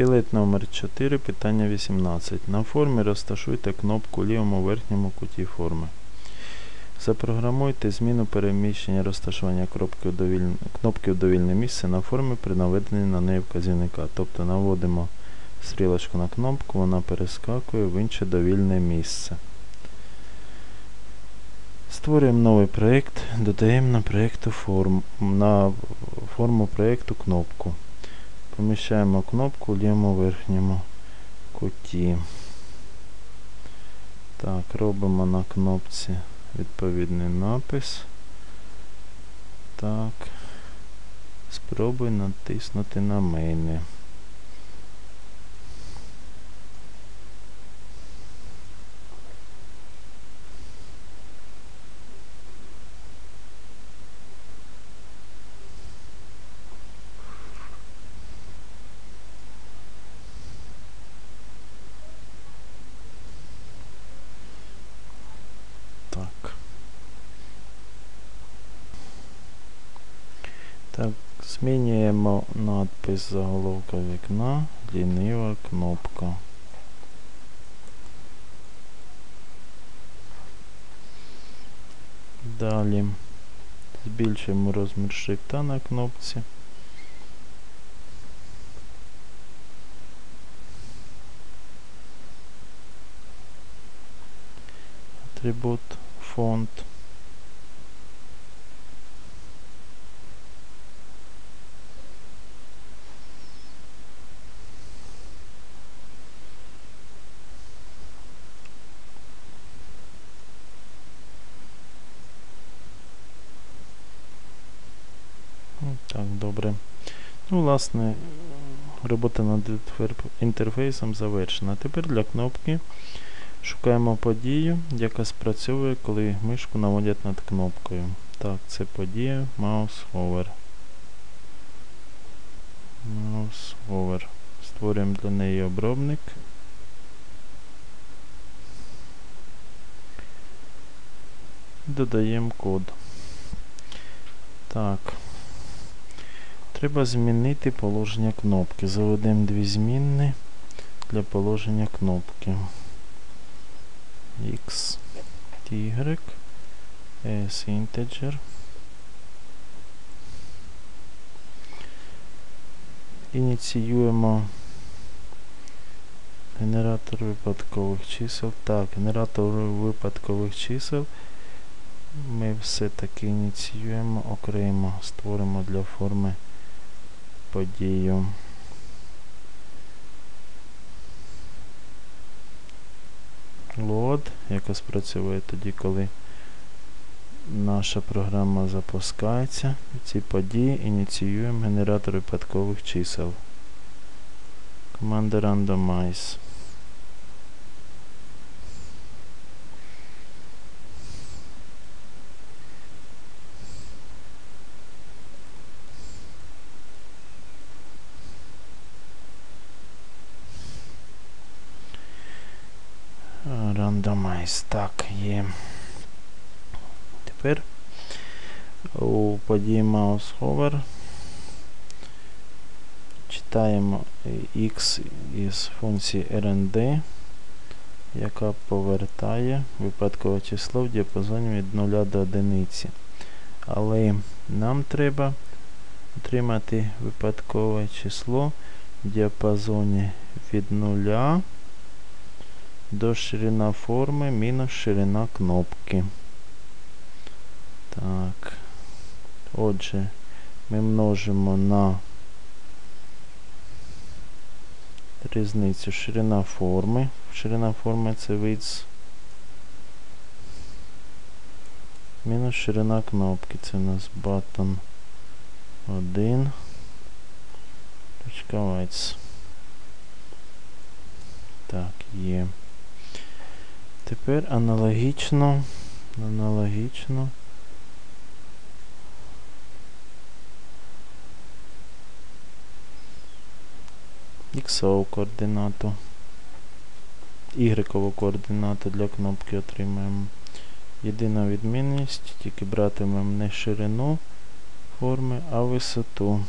Білет номер 4, питання 18. На формі розташуйте кнопку лівому верхньому куті форми. Запрограмуйте зміну переміщення розташування кнопки у довільне, місце на формі при наведенні на неї вказівника. Тобто наводимо стрілочку на кнопку, вона перескакує в інше довільне місце. Створюємо новий проєкт, додаємо на, форм, на форму проєкту кнопку. Поміщаємо кнопку в лівому верхньому куті. Так, робимо на кнопці відповідний напис. Так. Спробуй натиснути на мейни. Так. Так, змінюємо надпис заголовка вікна, лінива кнопка. Далі збільшуємо розмір шрифта на кнопці. Атрибут фонд. Ну, Так, добре. Ну, власне, робота над інтерфейсом завершена. Тепер для кнопки шукаємо подію, яка спрацьовує, коли мишку наводять над кнопкою. Так, це подія Mouse Hover. Mouse Hover. Створюємо для неї обробник. Додаємо код. Так. Треба змінити положення кнопки. Заведемо дві змінні для положення кнопки. X, Y, S integer. Ініціюємо генератор випадкових чисел. Так, генератор випадкових чисел ми все-таки ініціюємо окремо, створимо для форми подію. Load, яка спрацьовує тоді, коли наша програма запускається. Ці події ініціюємо генератор випадкових чисел. Команда randomize. Randomize. Так, є. Тепер у події Mouse Hover читаємо X із функції RND, яка повертає випадкове число в діапазоні від 0 до 1. Але нам треба отримати випадкове число в діапазоні від 0 до ширина форми мінус ширина кнопки. Так. Отже, ми множимо на різницю ширина форми. Ширина форми це width. Мінус ширина кнопки. Це у нас button 1. Точка. Так, є. Тепер аналогічно, аналогічно Іксову координату. Y координату для кнопки отримаємо. Єдина відмінність, тільки братимемо не ширину форми, а висоту.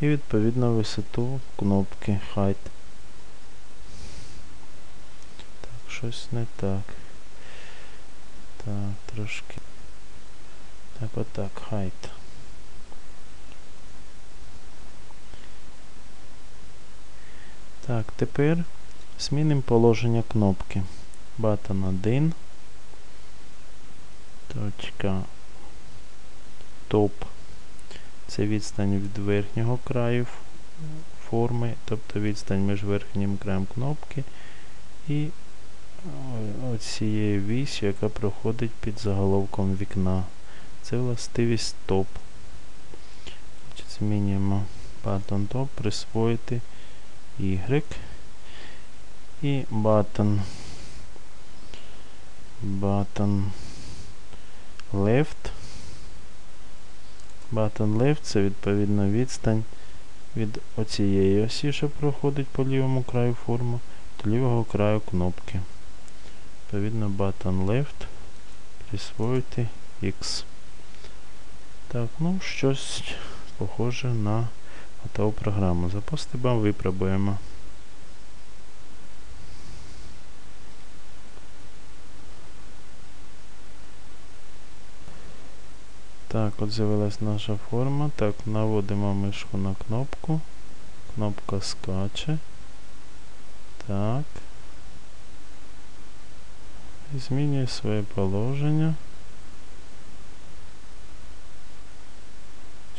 І відповідно висоту кнопки Height. Так, щось не так. Так, трошки. Так, отак, Height. Так, тепер змінимо положення кнопки. Button 1. Точка. Топ. Це відстань від верхнього краю форми, тобто відстань між верхнім краєм кнопки і оцією вісю, яка проходить під заголовком вікна. Це властивість топ. Змінюємо button top, присвоїти Y і button button left button left це відповідно відстань від оцієї осі, що проходить по лівому краю форми, до лівого краю кнопки. Відповідно button left присвоїти X. Так, ну щось похоже на готову програму. Запустимо, випробуємо. Так, от з'явилась наша форма. Так, наводимо мишку на кнопку. Кнопка скаче. Так. Змінює своє положення.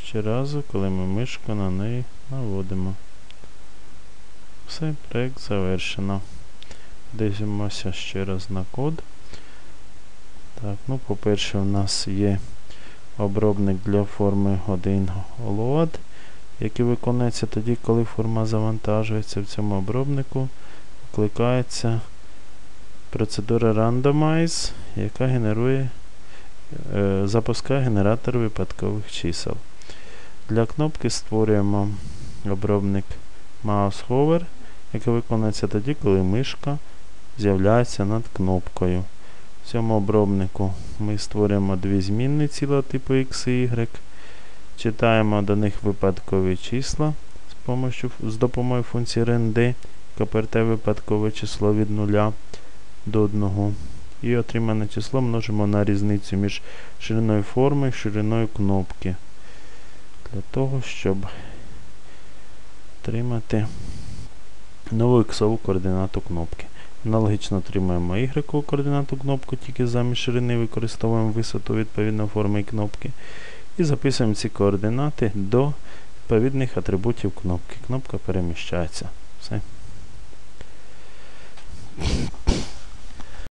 Щоразу, коли ми мишку на неї наводимо. Все, проект завершено. Дивимося ще раз на код. Так, ну, по-перше, у нас є обробник для форми 1 load, який виконується тоді, коли форма завантажується. В цьому обробнику викликається процедура randomize, яка генерує, е, запускає генератор випадкових чисел. Для кнопки створюємо обробник mouse hover, який виконується тоді, коли мишка з'являється над кнопкою. В цьому обробнику ми створюємо дві змінні ціла типу X і Y. Читаємо до них випадкові числа з, допомогою функції rend, яка випадкове число від 0 до 1. І отримане число множимо на різницю між шириною форми і шириною кнопки. Для того, щоб отримати нову іксову координату кнопки. Аналогічно отримаємо y координату кнопку, тільки замість ширини використовуємо висоту відповідно форми кнопки. І записуємо ці координати до відповідних атрибутів кнопки. Кнопка переміщається. Все.